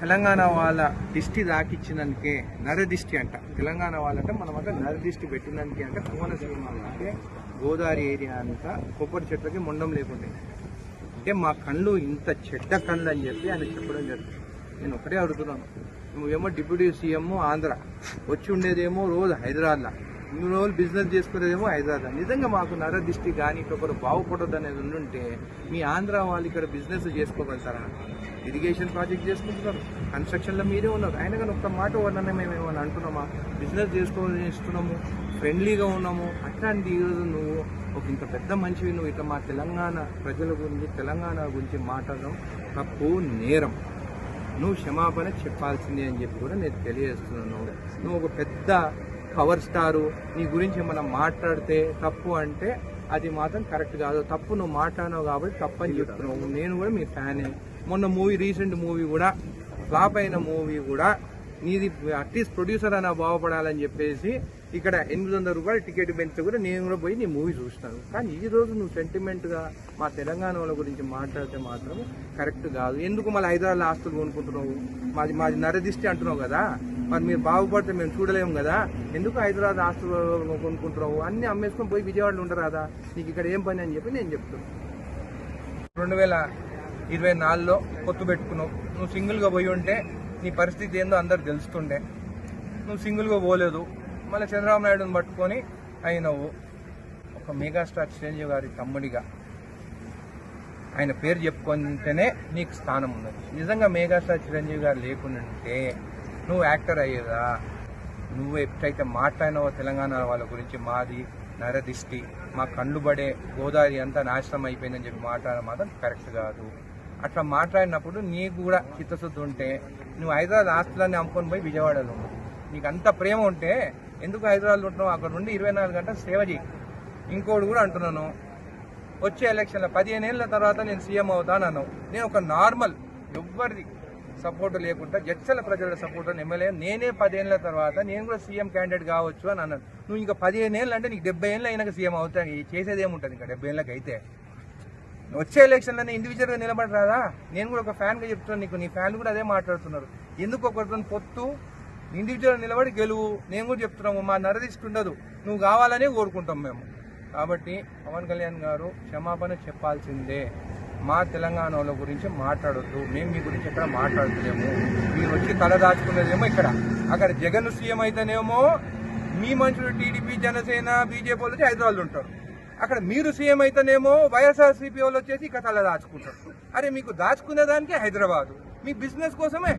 తెలంగాణ వాళ్ళ దిష్టి దాకిచ్చినందుకే నరదిష్టి అంట. తెలంగాణ వాళ్ళంటే మనం అంటే నరదిష్టి పెట్టినందుకే అంటే కోనసీమ అంటే గోదావరి ఏరియా అంతా కొబ్బరి చెట్లకి మొండం లేకుండే. అంటే మా కళ్ళు ఇంత చెడ్డ కళ్ళు అని చెప్పి ఆయన చెప్పడం జరుగుతుంది నేను ఒకటే అడుగుతున్నాను. నువ్వేమో డిప్యూటీ సీఎం ఆంధ్ర. వచ్చి ఉండేదేమో రోజు హైదరాబాద్లో. ఇన్ని రోజులు బిజినెస్ చేసుకునేదేమో హైదరాబాద్ నిజంగా మాకు నరదిష్టి కానీ ఒకరు బాగుపడదు అనేది ఉండుంటే మీ ఆంధ్ర వాళ్ళు ఇక్కడ బిజినెస్ చేసుకోగలుగుతారా? ఇరిగేషన్ ప్రాజెక్ట్ చేసుకుంటున్నారు. కన్స్ట్రక్షన్లో మీరే ఉన్నారు. ఆయన కానీ ఒక్క మాట వల్లనే మేము ఏమైనా అంటున్నామా? బిజినెస్ చేసుకోవాలని ఇస్తున్నాము ఫ్రెండ్లీగా ఉన్నాము. అట్లాంటి ఈరోజు నువ్వు ఒక ఇంత పెద్ద మనిషివి. నువ్వు ఇట్లా మా తెలంగాణ ప్రజల గురించి తెలంగాణ గురించి మాట్లాడడం తప్పు నేరం. నువ్వు క్షమాపణ చెప్పాల్సిందే అని చెప్పి కూడా నేను తెలియజేస్తున్నాను. నువ్వు ఒక పెద్ద పవర్ స్టారు నీ గురించి మనం మాట్లాడితే తప్పు అంటే అది మాత్రం కరెక్ట్ కాదు. తప్పు నువ్వు మాట్లాడినావు కాబట్టి తప్పు అని చెప్తున్నావు. నేను కూడా మీ ఫ్యానే మొన్న మూవీ రీసెంట్ మూవీ కూడా ఫ్లాప్ అయిన మూవీ కూడా నీది అట్లీస్ట్ ప్రొడ్యూసర్ అయినా బాగుపడాలని చెప్పేసి ఇక్కడ ఎనిమిది వందల రూపాయలు టికెట్ పెంచితే కూడా నేను కూడా పోయి నీ మూవీ చూస్తాను కానీ ఈ రోజు నువ్వు సెంటిమెంట్గా మా తెలంగాణ వాళ్ళ గురించి మాట్లాడితే మాత్రం కరెక్ట్ కాదు. ఎందుకు మళ్ళీ హైదరాబాద్ ఆస్తులు కొనుక్కుంటున్నావు? మాది మాది నరదిష్టి అంటున్నావు కదా? మరి మీరు బాగుపడితే మేము చూడలేము కదా. ఎందుకు హైదరాబాద్ ఆస్తులు కొనుక్కుంటున్నావు? అన్ని అమ్మేసుకొని పోయి విజయవాడలో ఉండరాదా నీకు ఇక్కడ ఏం పని అని చెప్పి నేను చెప్తున్నాను రెండు వేల ఇరవై నాలుగులో పొత్తు పెట్టుకున్నావు. నువ్వు సింగిల్గా పోయి ఉంటే నీ పరిస్థితి ఏందో అందరు తెలుస్తుండే. నువ్వు సింగిల్గా పోలేదు. మళ్ళీ చంద్రబాబు నాయుడుని పట్టుకొని అయినవు. ఒక మెగాస్టార్ చిరంజీవి గారి తమ్ముడిగా. ఆయన పేరు చెప్పుకుంటేనే నీకు స్థానం ఉన్నది. నిజంగా మెగాస్టార్ చిరంజీవి గారు లేకుండా నువ్వు యాక్టర్ అయ్యేదా? నువ్వు ఎప్పుడైతే మాట్లాడినావో తెలంగాణ వాళ్ళ గురించి మాది నరదిష్టి మా కళ్ళు పడే గోదావరి అంతా నాశనం అయిపోయిందని చెప్పి మాట్లాడడం మాత్రం కరెక్ట్ కాదు. అట్లా మాట్లాడినప్పుడు నీకు కూడా చిత్తశుద్ధి ఉంటే నువ్వు హైదరాబాద్ ఆస్తులన్నీ అమ్ముకొని పోయి విజయవాడలో ఉండు. నీకు అంత ప్రేమ ఉంటే ఎందుకు హైదరాబాద్లో ఉంటున్నావు? అక్కడ నుండి ఇరవై నాలుగు గంటలు సేవ చేయి. ఇంకోటి కూడా అంటున్నాను వచ్చే ఎలక్షన్లో పదిహేను ఏళ్ళ తర్వాత నేను సీఎం అవుతానన్నావు. నేను ఒక నార్మల్ ఎవ్వరిది సపోర్టు లేకుండా జడ్చల ప్రజల సపోర్ట్ ఎమ్మెల్యే నేనే పదేళ్ళ తర్వాత నేను కూడా సీఎం క్యాండిడేట్ కావచ్చు అని అన్నాను. నువ్వు ఇంకా పదిహేను ఏళ్ళు అంటే నీకు డెబ్బై ఏళ్ళు అయినాక సీఎం అవుతాయి చేసేది ఏముంటుంది ఇంకా డెబ్బై ఏళ్ళకి అయితే? వచ్చే ఎలక్షన్లోనే ఇండివిజువల్గా నిలబడి రాదా నేను కూడా ఒక ఫ్యాన్గా చెప్తున్నాను నీకు. నీ ఫ్యాన్లు కూడా అదే మాట్లాడుతున్నారు. ఎందుకు ఒకరితో పొత్తు? ఇండివిజువల్ నిలబడి గెలువు. నేను కూడా చెప్తున్నాము మా నరదిష్టి ఉండదు. నువ్వు కావాలనే కోరుకుంటాం మేము. కాబట్టి పవన్ కళ్యాణ్ గారు క్షమాపణ చెప్పాల్సిందే. మా తెలంగాణ వాళ్ళ గురించి మాట్లాడొద్దు. మేము మీ గురించి ఎక్కడ మాట్లాడుతున్నాము మీరు వచ్చి తల దాచుకునేదేమో ఇక్కడ. అక్కడ జగన్ సీఎం అయితేనేమో మీ మనుషులు టీడీపీ జనసేన బీజేపీ వాళ్ళు వచ్చి హైదరాబాద్ ఉంటారు. అక్కడ మీరు సీఎం అయితేనేమో వైఎస్ఆర్సీపీ వాళ్ళు వచ్చేసి ఇక తల దాచుకుంటారు. అరే మీకు దాచుకునే దానికి హైదరాబాద్. మీ బిజినెస్ కోసమే